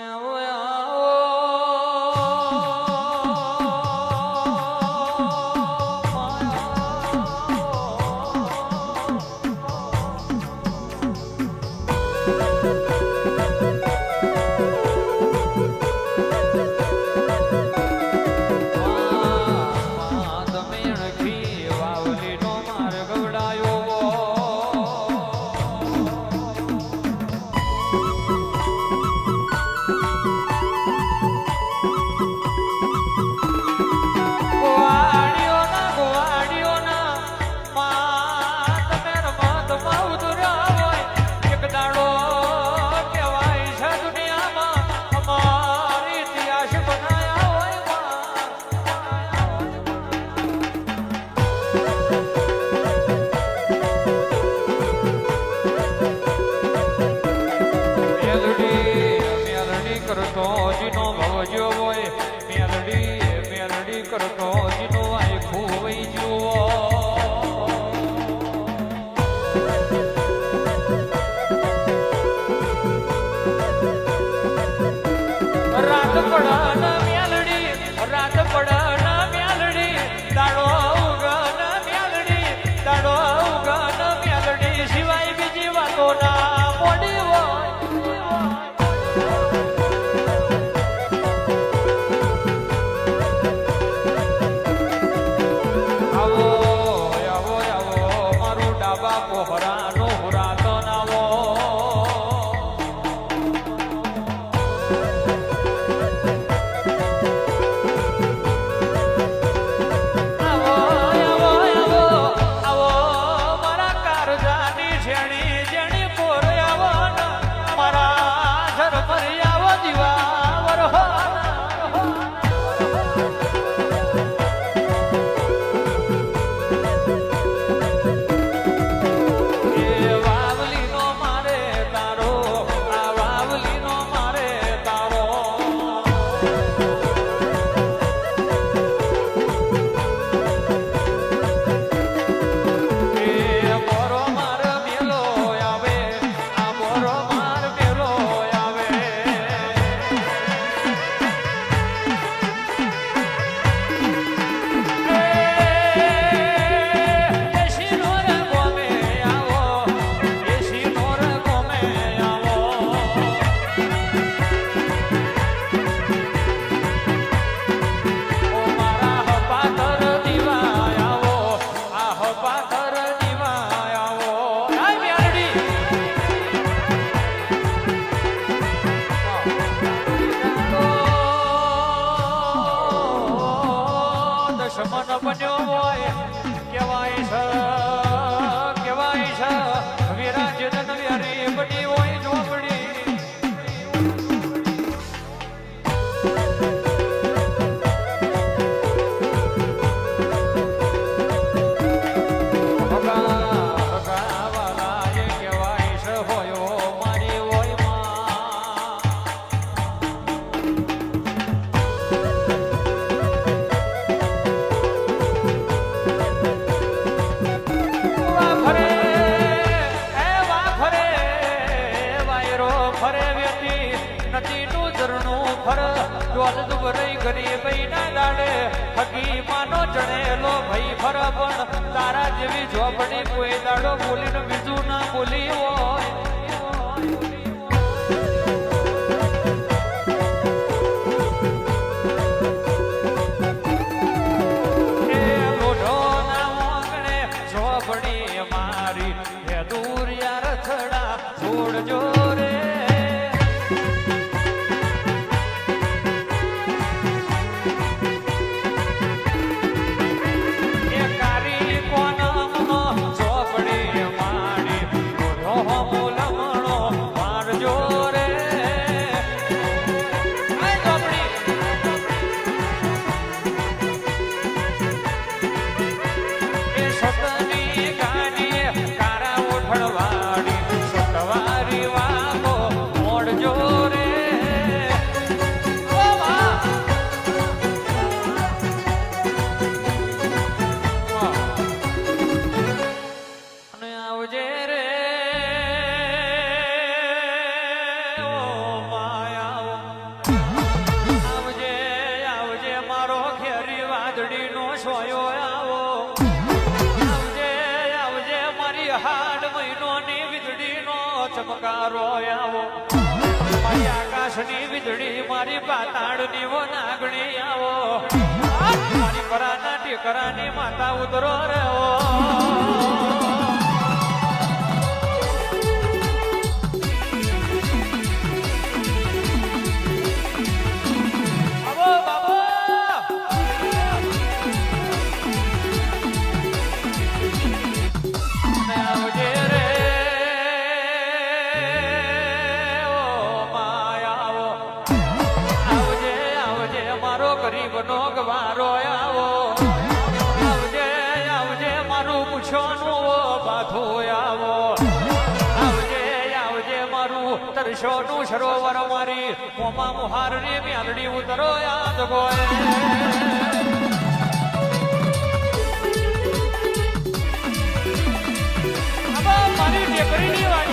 Now ગરીબઈ ના દાડે હકી માનો ચણેલો ભાઈ ફરબણ તારા જેવી ઝોપડી કોઈ દાડો બોલીને બીજું ના બોલી હોય. મારી દૂર યાર છોડજો. પૂતળીનો સોયો આવો. આવજે આવજે, મારી હાડ મહિનોની વીજળીનો ચમકારો આવો. મારી આકાશની વીજળી, મારી પાતાળની વો નાગણી આવો મારી પરાના ટેકરાની માતા ઉતરો રે. નું તરશો નું સરોવર મારી મોમાં મોહાર રે મ્યાલડી ઉતરો યાદ ગોય મારી ટેકરીની વાત